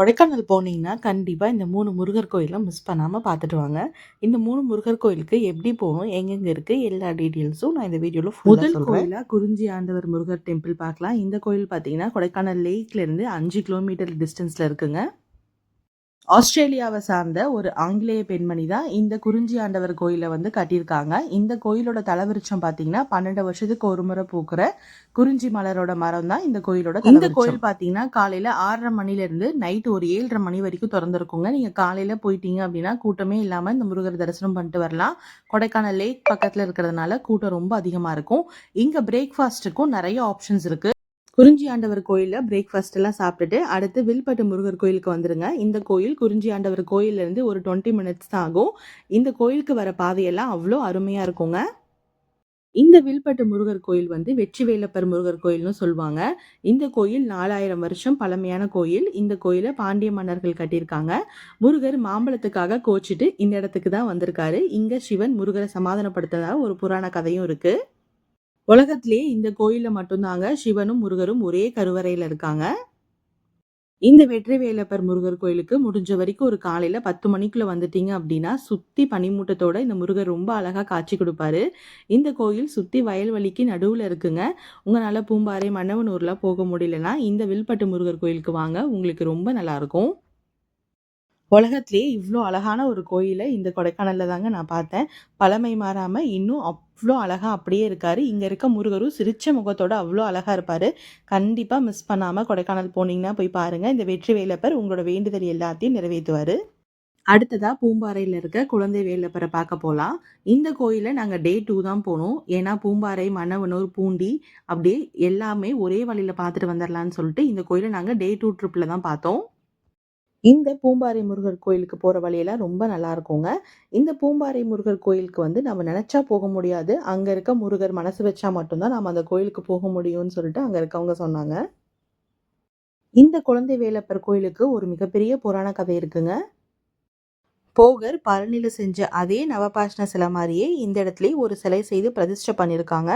கொடைக்கானல் போனீங்கன்னா, கண்டிப்பா இந்த 3 முருகர் கோயில மிஸ் பண்ணாம பார்த்துட்டு வாங்க. இந்த 3 முருகர் கோயிலுக்கு எப்படி போணும்? எங்கெங்க இருக்கு? எல்லா டீட்டெயில்ஸும் நான் இந்த வீடியோல ஃபுல்லா முதல் சொல்றேன். கோயிலா குறிஞ்சி ஆண்டவர் முருகர் டெம்பிள் பார்க்கலாம். இந்த கோயில் பார்த்தீங்கன்னா, கொடைக்கானல் லேக்லேருந்து 5 கிலோமீட்டர் டிஸ்டன்ஸ்ல இருக்குங்க. ஆஸ்திரேலியாவ சார்ந்த ஒரு ஆங்கிலேய பெண்மணி தான் இந்த குறிஞ்சி ஆண்டவர் கோயில வந்து கட்டியிருக்காங்க. இந்த கோயிலோட தலவிருட்சம் பார்த்தீங்கன்னா, 12 வருஷத்துக்கு ஒரு முறை பூக்கிற குறிஞ்சி மலரோட மரம் தான் இந்த கோயிலோட இந்த. கோயில் பார்த்தீங்கன்னா, காலையில 6:30 மணிலேருந்து நைட் ஒரு 7:30 மணி வரைக்கும் தொறந்திருக்குங்க. நீங்க காலையில போயிட்டீங்க அப்படின்னா, கூட்டமே இல்லாம இந்த முருகர் தரிசனம் பண்ணிட்டு வரலாம். கொடைக்கானல் லேக் பக்கத்துல இருக்கிறதுனால கூட்டம் ரொம்ப அதிகமா இருக்கும். இங்க பிரேக்ஃபாஸ்ட்டுக்கும் நெறைய ஆப்ஷன்ஸ் இருக்கு. குறிஞ்சி ஆண்டவர் கோயிலில் பிரேக்ஃபாஸ்ட் எல்லாம் சாப்பிட்டுட்டு, அடுத்து வில்பட்டு முருகர் கோயிலுக்கு வந்துருங்க. இந்த கோயில் குறிஞ்சி ஆண்டவர் கோயில்லேருந்து ஒரு 20 மினிட்ஸ் தான் ஆகும். இந்த கோயிலுக்கு வர பாதையெல்லாம் அவ்வளோ அருமையாக இருக்குங்க. இந்த வில்பட்டு முருகர் கோயில் வந்து வெற்றிவேலப்பர் முருகர் கோயில்னு சொல்லுவாங்க. இந்த கோயில் 4000 வருஷம் பழமையான கோயில். இந்த கோயிலை பாண்டிய மன்னர்கள் கட்டியிருக்காங்க. முருகர் மாம்பழத்துக்காக கோச்சிட்டு இந்த இடத்துக்கு தான் வந்திருக்காரு. இங்கே சிவன் முருகரை சமாதானப்படுத்ததாக ஒரு புராண கதையும் இருக்குது உலகத்திலேயே இந்த கோயிலில் மட்டும்தாங்க சிவனும், முருகரும் ஒரே கருவறையில் இருக்காங்க. இந்த வெற்றி வேலப்பர் முருகர் கோயிலுக்கு முடிஞ்ச வரைக்கும் ஒரு காலையில் பத்து மணிக்குள்ளே வந்துட்டீங்க அப்படின்னா, சுற்றி பனிமூட்டத்தோட இந்த முருகர் ரொம்ப அழகாக காட்சி கொடுப்பாரு இந்த கோயில் சுற்றி வயல்வெளிக்கு நடுவில் இருக்குங்க. உங்களால் பூம்பாறை, மன்னவனூரில் போக முடியலன்னா, இந்த வில்பட்டு முருகர் கோயிலுக்கு வாங்க. உங்களுக்கு ரொம்ப நல்லாருக்கும். உலகத்திலேயே இவ்வளோ அழகான ஒரு கோயிலை இந்த கொடைக்கானலில் தாங்க நான் பார்த்தேன். பழமை மாறாமல் இன்னும் அவ்வளோ அழகாக அப்படியே இருக்கார் இங்கே இருக்க முருகரும் சிரிச்ச முகத்தோடு அவ்வளோ அழகாக இருப்பார் கண்டிப்பாக மிஸ் பண்ணாமல் கொடைக்கானல் போனீங்கன்னா போய் பாருங்கள் இந்த வெற்றி வேலப்பர் உங்களோட வேண்டுதல் எல்லாத்தையும் நிறைவேற்றுவார் அடுத்ததாக பூம்பாறையில் இருக்க குழந்தை வேலப்பரை பார்க்க போகலாம் இந்த கோயிலில் நாங்கள் டே டூ தான் போனோம். ஏன்னா பூம்பாறை, மன்னவனூர், பூண்டி அப்படியே எல்லாமே ஒரே வழியில் பார்த்துட்டு வந்துரலான்னு சொல்லிட்டு இந்த கோயிலை நாங்கள் டே டூ ட்ரிப்பில் தான் பார்த்தோம். இந்த பூம்பாறை முருகர் கோயிலுக்கு போற வழியெல்லாம் ரொம்ப நல்லா இருக்குங்க. இந்த பூம்பாறை முருகர் கோயிலுக்கு வந்து நம்ம நினச்சா போக முடியாது. அங்க இருக்க முருகர் மனசு வச்சா மட்டும்தான் நாம அந்த கோயிலுக்கு போக முடியும்னு சொல்லிட்டு அங்க இருக்கவங்க சொன்னாங்க. இந்த குழந்தை வேலப்பர் கோயிலுக்கு ஒரு மிகப்பெரிய புராண கதை இருக்குங்க. போகர் பழனியில் செஞ்ச அதே நவபாஷான சிலை மாதிரியே இந்த இடத்துலையும் ஒரு சிலை செய்து பிரதிஷ்டை பண்ணியிருக்காங்க.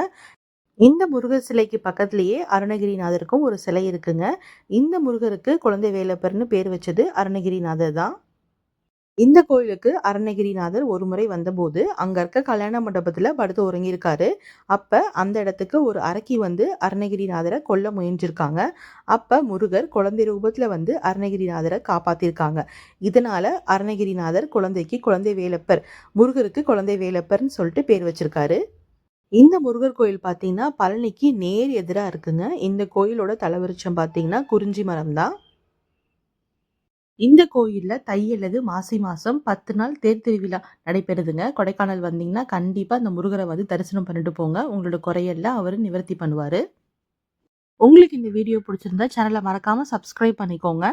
இந்த முருகர் சிலைக்கு பக்கத்துலேயே அருணகிரிநாதருக்கும் ஒரு சிலை இருக்குங்க. இந்த முருகருக்கு குழந்தை வேலப்பர்னு பேர் வச்சது அருணகிரிநாதர் தான். இந்த கோயிலுக்கு அருணகிரிநாதர் ஒரு முறை வந்தபோது, அங்கே இருக்க கல்யாண மண்டபத்தில் படுத்து உறங்கியிருக்காரு. அப்போ அந்த இடத்துக்கு ஒரு அரக்கி வந்து அருணகிரிநாதரை கொல்ல முயன்றிருக்காங்க. அப்போ முருகர் குழந்தை ரூபத்தில் வந்து அருணகிரிநாதரை காப்பாற்றிருக்காங்க இதனால் அருணகிரிநாதர் குழந்தைக்கு குழந்தை வேலப்பர், முருகருக்கு குழந்தை வேலப்பர்னு சொல்லிட்டு பேர் வச்சிருக்காரு. இந்த முருகர் கோயில் பார்த்தீங்கன்னா, பழனிக்கு நேர் எதிராக இருக்குங்க. இந்த கோயிலோட தலைவரிச்சம் பார்த்தீங்கன்னா, குறிஞ்சி மரம் தான். இந்த கோயிலில் தை அல்லது மாசி மாதம் பத்து நாள் தேர் திருவிழா நடைபெறுதுங்க. கொடைக்கானல் வந்தீங்கன்னா, கண்டிப்பாக இந்த முருகரை வந்து தரிசனம் பண்ணிட்டு போங்க. உங்களோட குறையெல்லாம் அவர் நிவர்த்தி பண்ணுவார் உங்களுக்கு இந்த வீடியோ பிடிச்சிருந்தா சேனலை மறக்காமல் சப்ஸ்கிரைப் பண்ணிக்கோங்க.